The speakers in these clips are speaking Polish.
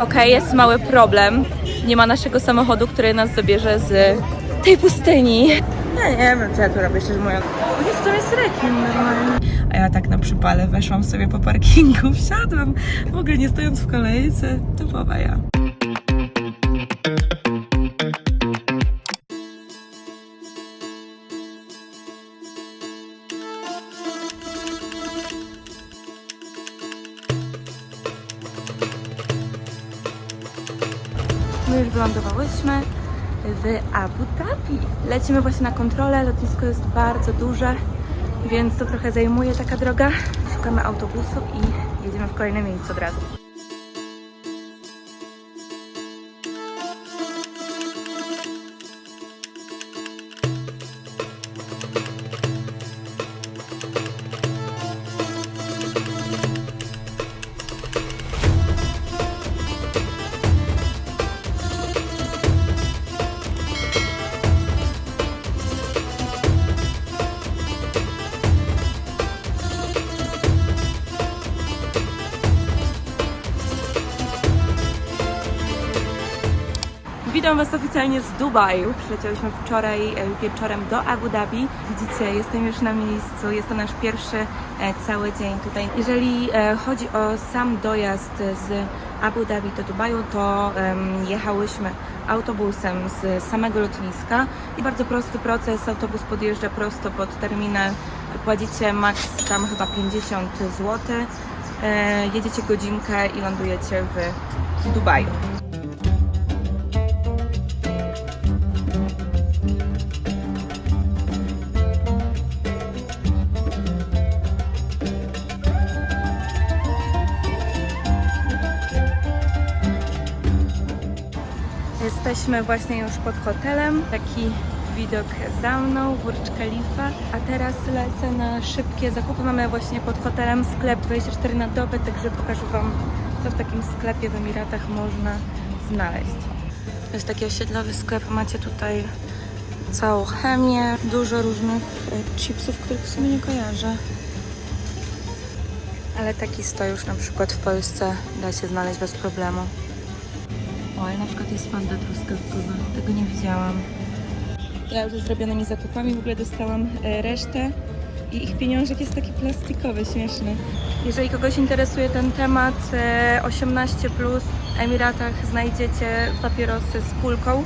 Okej, jest mały problem. Nie ma naszego samochodu, który nas zabierze z tej pustyni. Ja nie wiem, co ja tu robię, szczerze mówiąc. Jest to jest rekin normalnie. A ja tak na przypale weszłam sobie po parkingu, wsiadłam. W ogóle nie stojąc w kolejce. Typowa ja. Już wylądowałyśmy w Abu Dhabi. Lecimy właśnie na kontrolę, lotnisko jest bardzo duże, więc to trochę zajmuje taka droga. Szukamy autobusu i jedziemy w kolejne miejsce od razu. Witam Was oficjalnie z Dubaju. Przyleciałyśmy wczoraj e, wieczorem do Abu Dhabi. Widzicie, jestem już na miejscu. Jest to nasz pierwszy e, cały dzień tutaj. Jeżeli e, chodzi o sam dojazd z Abu Dhabi do Dubaju, to jechałyśmy autobusem z samego lotniska i bardzo prosty proces. Autobus podjeżdża prosto pod terminal. Płacicie maks tam chyba 50 zł. Jedziecie godzinkę i lądujecie w Dubaju. Jesteśmy właśnie już pod hotelem. Taki widok za mną, Burcz Khalifa. A teraz lecę na szybkie zakupy. Mamy właśnie pod hotelem sklep 24 na dobę, także pokażę Wam, co w takim sklepie w Emiratach można znaleźć. To jest taki osiedlowy sklep. Macie tutaj całą chemię, dużo różnych e, chipsów, których w sumie nie kojarzę. Ale taki stojusz na przykład w Polsce da się znaleźć bez problemu. Ale na przykład jest panda truskawkowa. Tego nie widziałam. Ja już zrobionymi zakupami w ogóle dostałam e, resztę i ich pieniążek jest taki plastikowy, śmieszny. Jeżeli kogoś interesuje ten temat, e, 18 plus w Emiratach znajdziecie papierosy z kulką.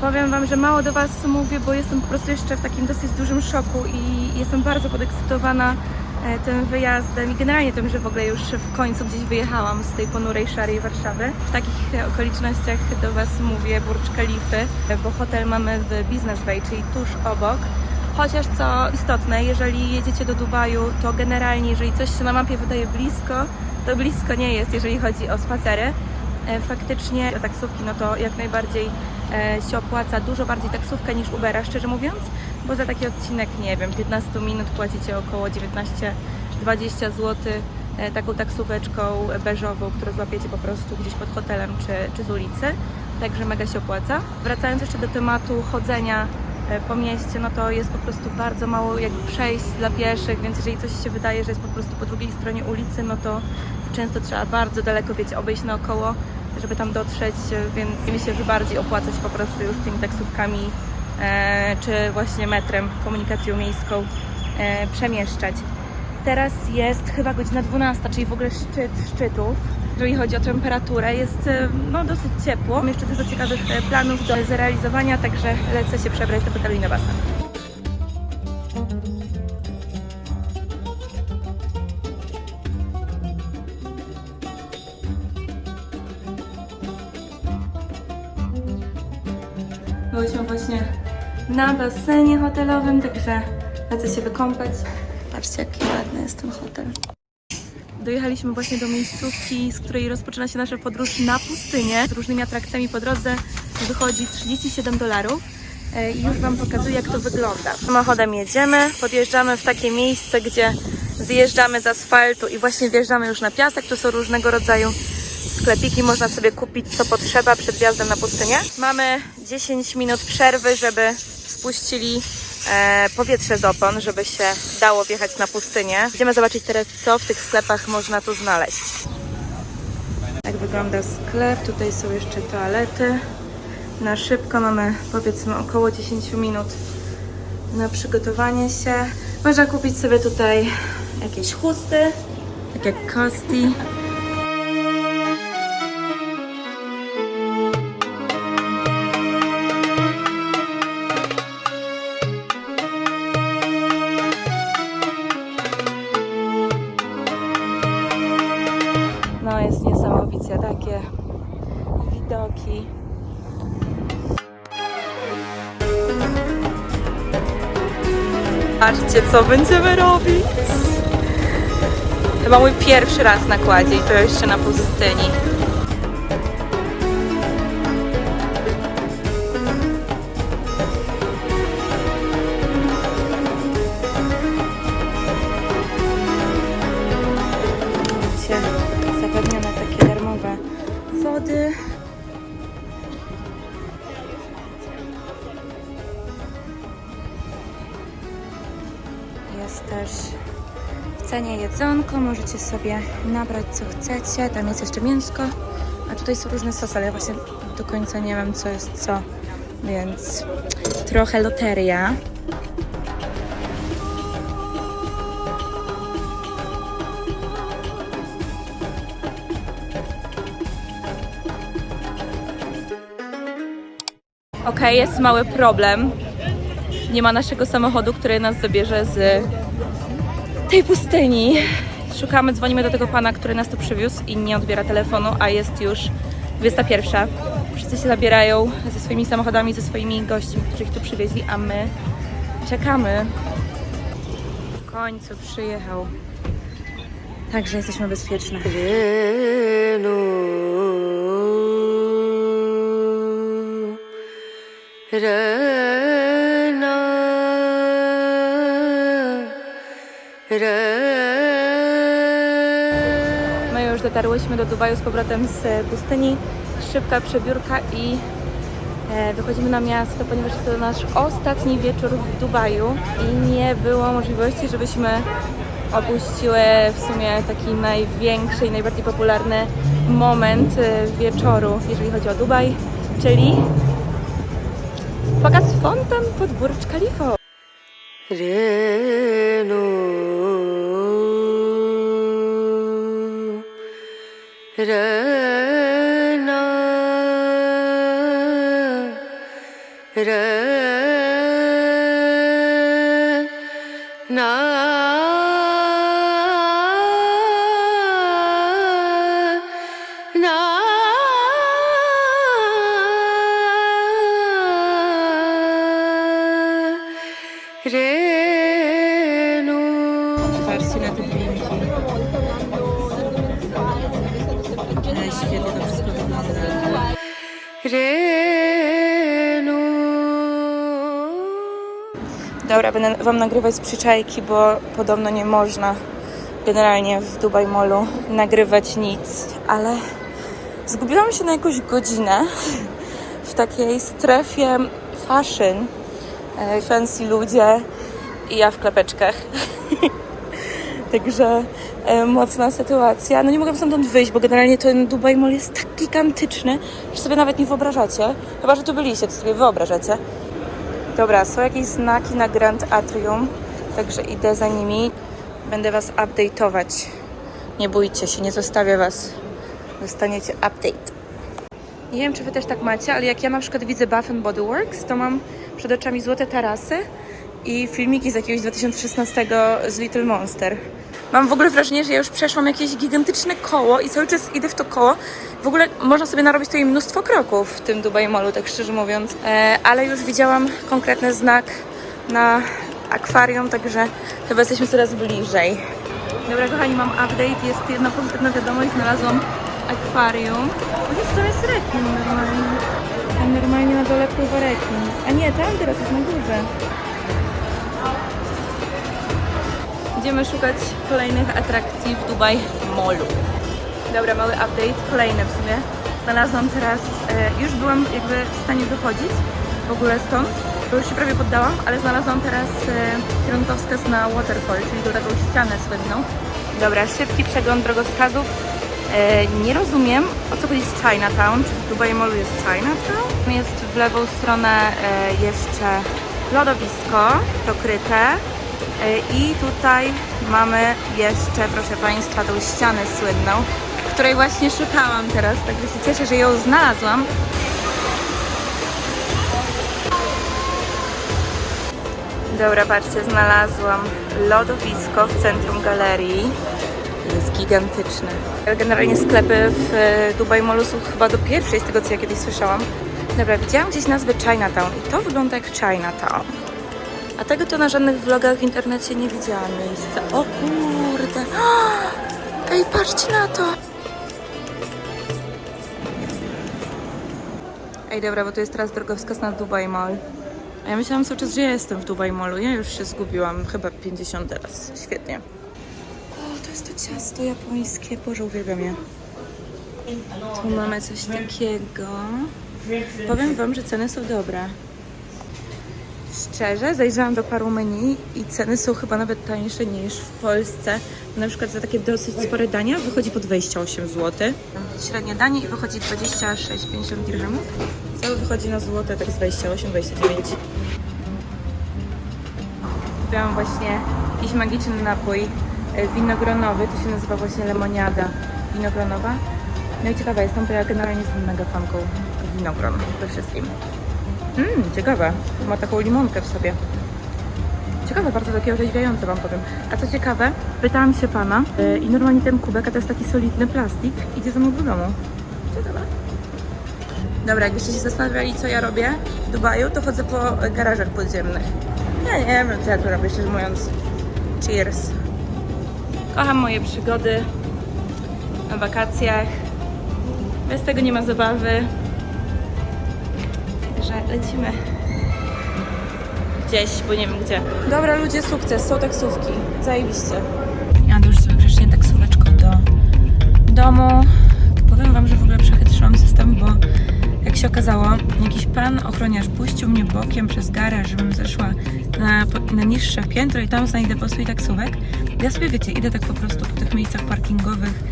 Powiem Wam, że mało do Was mówię, bo jestem po prostu jeszcze w takim dosyć dużym szoku i jestem bardzo podekscytowana e, tym wyjazdem i generalnie tym, że w ogóle już w końcu gdzieś wyjechałam z tej ponurej, szarej Warszawy. W takich e, okolicznościach do Was mówię Burcz Kalify, e, bo hotel mamy w Business Bay, czyli tuż obok. Chociaż co istotne, jeżeli jedziecie do Dubaju, to generalnie jeżeli coś się na mapie wydaje blisko, to blisko nie jest, jeżeli chodzi o spacery. E, Faktycznie taksówki, no to jak najbardziej e, się opłaca dużo bardziej taksówka niż Ubera, szczerze mówiąc, bo za taki odcinek, nie wiem, 15 minut płacicie około 19-20 zł e, taką taksóweczką beżową, którą złapiecie po prostu gdzieś pod hotelem czy, czy z ulicy, także mega się opłaca. Wracając jeszcze do tematu chodzenia e, po mieście, no to jest po prostu bardzo mało jakby przejść dla pieszych, więc jeżeli coś się wydaje, że jest po prostu po drugiej stronie ulicy, no to często trzeba bardzo daleko, wiecie, obejść naokoło, żeby tam dotrzeć, więc myślę, że bardziej opłaca się po prostu już tymi taksówkami czy właśnie metrem, komunikacją miejską e, przemieszczać. Teraz jest chyba godzina 12, czyli w ogóle szczyt szczytów. Jeżeli chodzi o temperaturę, jest e, no, dosyć ciepło. Mam jeszcze dużo ciekawych e, planów do zrealizowania, także lecę się przebrać do hotelu i na basenie hotelowym, także lecę się wykąpać. Patrzcie, jaki ładny jest ten hotel. Dojechaliśmy właśnie do miejscówki, z której rozpoczyna się nasza podróż na pustynię z różnymi atrakcjami po drodze. Wychodzi 37 dolarów. E, I już Wam pokazuję, jak to wygląda. Samochodem jedziemy, podjeżdżamy w takie miejsce, gdzie zjeżdżamy z asfaltu i właśnie wjeżdżamy już na piasek. Tu są różnego rodzaju sklepiki, można sobie kupić co potrzeba przed wjazdem na pustynię. Mamy 10 minut przerwy, żeby spuścili e, powietrze z opon, żeby się dało wjechać na pustynię. Idziemy zobaczyć teraz, co w tych sklepach można tu znaleźć. Tak wygląda sklep. Tutaj są jeszcze toalety. Na szybko mamy powiedzmy około 10 minut na przygotowanie się. Można kupić sobie tutaj jakieś chusty, tak jak Costi. Patrzcie, co będziemy robić. Chyba mój pierwszy raz na kładzie i to jeszcze na pustyni. Jest też w cenie jedzonko, możecie sobie nabrać co chcecie. Tam jest jeszcze mięsko, a tutaj są różne sosy, ale ja właśnie do końca nie wiem co jest co, więc trochę loteria. Okej, jest mały problem. Nie ma naszego samochodu, który nas zabierze z tej pustyni. Szukamy, dzwonimy do tego pana, który nas tu przywiózł i nie odbiera telefonu, a jest już 21. Wszyscy się zabierają ze swoimi samochodami, ze swoimi gośćmi, którzy ich tu przywieźli, a my czekamy. W końcu przyjechał. Także jesteśmy bezpieczne. My już dotarłyśmy do Dubaju z powrotem z pustyni. Szybka przebiórka i e, wychodzimy na miasto, ponieważ jest to nasz ostatni wieczór w Dubaju i nie było możliwości, żebyśmy opuściły w sumie taki największy i najbardziej popularny moment e, wieczoru, jeżeli chodzi o Dubaj, czyli pokaz fontan pod Burj Khalifa. Patrzcie Dobra, będę Wam nagrywać z przyczajki, bo podobno nie można generalnie w Dubai Mallu nagrywać nic, ale zgubiłam się na jakąś godzinę w takiej strefie fashion, e, fancy ludzie i ja w klapeczkach. Także e, mocna sytuacja. No nie mogłam stamtąd wyjść, bo generalnie ten Dubai Mall jest tak gigantyczny, że sobie nawet nie wyobrażacie. Chyba, że tu byliście, to sobie wyobrażacie. Dobra, są jakieś znaki na Grand Atrium, także idę za nimi. Będę Was update'ować. Nie bójcie się, nie zostawię Was. Dostaniecie update. Nie wiem, czy Wy też tak macie, ale jak ja na przykład widzę Bath Body Works, to mam przed oczami złote tarasy i filmiki z jakiegoś 2016 z Little Monster. Mam w ogóle wrażenie, że ja już przeszłam jakieś gigantyczne koło i cały czas idę w to koło. W ogóle można sobie narobić tutaj mnóstwo kroków w tym Dubai tak szczerze mówiąc. E, ale już widziałam konkretny znak na akwarium, także chyba jesteśmy coraz bliżej. Dobra, kochani, mam update. Jest jedna pozytywna wiadomość. Znalazłam akwarium. Jest, to jest rekin normalnie. Tam normalnie na dole pływa rekin. A nie, tam teraz jest na górze. Idziemy szukać kolejnych atrakcji w Dubai Mallu. Dobra, mały update, kolejny w sumie. Znalazłam teraz, e, już byłam jakby w stanie wychodzić w ogóle stąd, bo już się prawie poddałam, ale znalazłam teraz e, kierunkowskaz na Waterfall, czyli tą taką ścianę słynną. Dobra, szybki przegląd drogowskazów. E, nie rozumiem, o co chodzi z Chinatown. Czy w Dubai Mallu jest Chinatown? Jest w lewą stronę e, jeszcze lodowisko pokryte. E, I tutaj mamy jeszcze, proszę Państwa, tą ścianę słynną, której właśnie szukałam teraz, także się cieszę, że ją znalazłam. Dobra, patrzcie, znalazłam lodowisko w centrum galerii. Jest gigantyczne. Generalnie sklepy w e, Dubai Mallu są chyba do pierwszej, z tego co ja kiedyś słyszałam. Dobra, widziałam gdzieś nazwę Chinatown i to wygląda jak Chinatown. A tego to na żadnych vlogach w internecie nie widziałam miejsca. O kurde! Ej, patrzcie na to! Ej, dobra, bo to jest teraz drogowskaz na Dubai Mall. A ja myślałam cały czas, że ja jestem w Dubai Mallu. Ja już się zgubiłam, chyba 50 raz. Świetnie. O, to jest to ciasto japońskie. Boże, uwielbiam je. Tu mamy coś takiego. Powiem Wam, że ceny są dobre. Szczerze, zajrzałam do paru menu i ceny są chyba nawet tańsze niż w Polsce. Na przykład za takie dosyć spore dania wychodzi po 28 zł. Średnie danie i wychodzi 26,50 dirhamów. Cały wychodzi na złote, tak z 28-29. Kupiłam właśnie jakiś magiczny napój e, winogronowy, to się nazywa właśnie lemoniada winogronowa. No i ciekawa jestem, bo ja generalnie jestem mega fanką winogron we wszystkim. Mmm, ciekawe. Ma taką limonkę w sobie. Ciekawe, bardzo takie orzeźwiające Wam powiem. A co ciekawe, pytałam się Pana yy, i normalnie ten kubek, a to jest taki solidny plastik, idzie ze mną do domu. Ciekawe. Dobra, jakbyście się zastanawiali, co ja robię w Dubaju, to chodzę po garażach podziemnych. Ja nie wiem, co ja tu robię, szczerze mówiąc. Cheers. Kocham moje przygody na wakacjach. Bez tego nie ma zabawy. Także lecimy gdzieś, bo nie wiem gdzie. Dobra, ludzie, sukces, są taksówki. Zajebiście. Jadę już sobie grzecznie taksóweczką do domu. Powiem Wam, że w ogóle przechytrzyłam system, bo jak się okazało, jakiś pan ochroniarz puścił mnie bokiem przez garaż, żebym zeszła na, na niższe piętro i tam znajdę po prostu taksówek. Ja sobie, wiecie, idę tak po prostu po tych miejscach parkingowych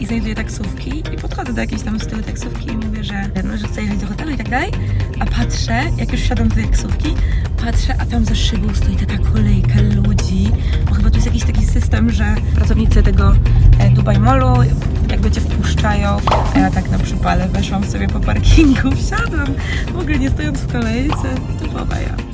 i znajduję taksówki i podchodzę do jakiejś tam z tyłu taksówki i mówię, że, no, że chcę jechać do hotelu i tak dalej, a patrzę, jak już wsiadam do taksówki, patrzę, a tam za szybą stoi taka kolejka ludzi, bo chyba tu jest jakiś taki system, że pracownicy tego e, Dubai Mallu jakby cię wpuszczają, a ja tak na przypale weszłam sobie po parkingu, wsiadłam, w ogóle nie stojąc w kolejce, typowa ja.